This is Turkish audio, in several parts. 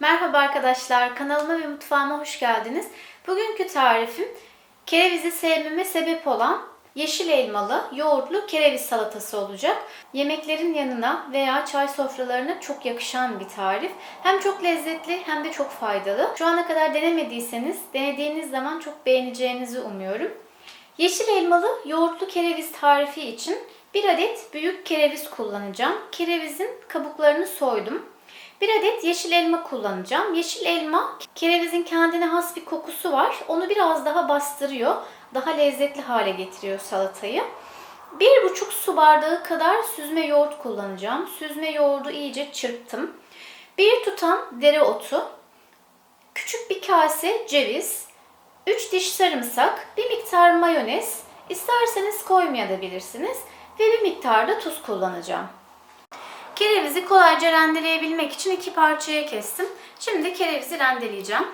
Merhaba arkadaşlar, kanalıma ve mutfağıma hoş geldiniz. Bugünkü tarifim kerevizi sevmeme sebep olan yeşil elmalı, yoğurtlu kereviz salatası olacak. Yemeklerin yanına veya çay sofralarına çok yakışan bir tarif. Hem çok lezzetli hem de çok faydalı. Şu ana kadar denemediyseniz denediğiniz zaman çok beğeneceğinizi umuyorum. Yeşil elmalı yoğurtlu kereviz tarifi için bir adet büyük kereviz kullanacağım. Kerevizin kabuklarını soydum. Bir adet yeşil elma kullanacağım. Yeşil elma kerevizin kendine has bir kokusu var. Onu biraz daha bastırıyor. Daha lezzetli hale getiriyor salatayı. Bir buçuk su bardağı kadar süzme yoğurt kullanacağım. Süzme yoğurdu iyice çırptım. Bir tutam dereotu, küçük bir kase ceviz, 3 diş sarımsak, bir miktar mayonez, isterseniz koymayabilirsiniz ve bir miktar da tuz kullanacağım. Kerevizi kolayca rendeleyebilmek için iki parçaya kestim. Şimdi kerevizi rendeleyeceğim.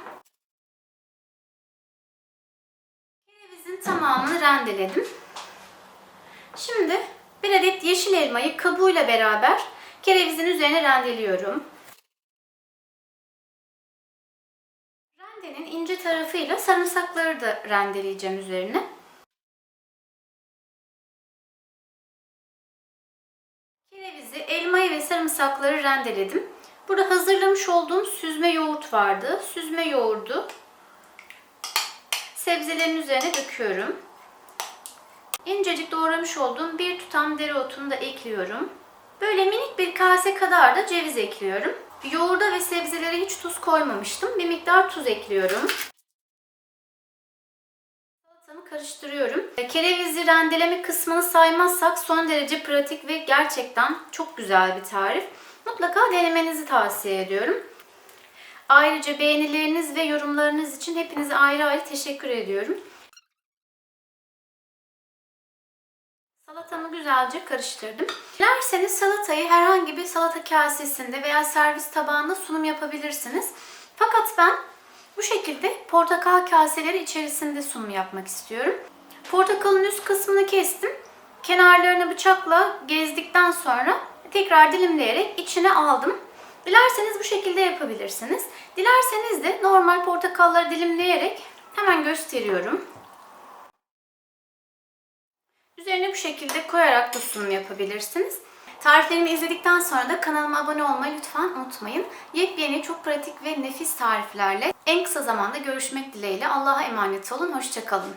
Kerevizin tamamını rendeledim. Şimdi bir adet yeşil elmayı kabuğuyla beraber kerevizin üzerine rendeliyorum. Rendenin ince tarafıyla sarımsakları da rendeleyeceğim üzerine. Sarımsakları rendeledim. Burada hazırlamış olduğum süzme yoğurt vardı. Süzme yoğurdu sebzelerin üzerine döküyorum. İncecik doğramış olduğum bir tutam dereotunu da ekliyorum. Böyle minik bir kase kadar da ceviz ekliyorum. Yoğurda ve sebzelere hiç tuz koymamıştım. Bir miktar tuz ekliyorum. Karıştırıyorum. Kerevizi rendeleme kısmını saymazsak son derece pratik ve gerçekten çok güzel bir tarif. Mutlaka denemenizi tavsiye ediyorum. Ayrıca beğenileriniz ve yorumlarınız için hepinize ayrı ayrı teşekkür ediyorum. Salatamı güzelce karıştırdım. Dilerseniz salatayı herhangi bir salata kasesinde veya servis tabağında sunum yapabilirsiniz. Fakat ben bu şekilde portakal kaseleri içerisinde sunum yapmak istiyorum. Portakalın üst kısmını kestim. Kenarlarını bıçakla gezdikten sonra tekrar dilimleyerek içine aldım. Dilerseniz bu şekilde yapabilirsiniz. Dilerseniz de normal portakalları dilimleyerek hemen gösteriyorum. Üzerine bu şekilde koyarak da sunum yapabilirsiniz. Tariflerimi izledikten sonra da kanalıma abone olmayı lütfen unutmayın. Yepyeni, çok pratik ve nefis tariflerle en kısa zamanda görüşmek dileğiyle. Allah'a emanet olun, hoşçakalın.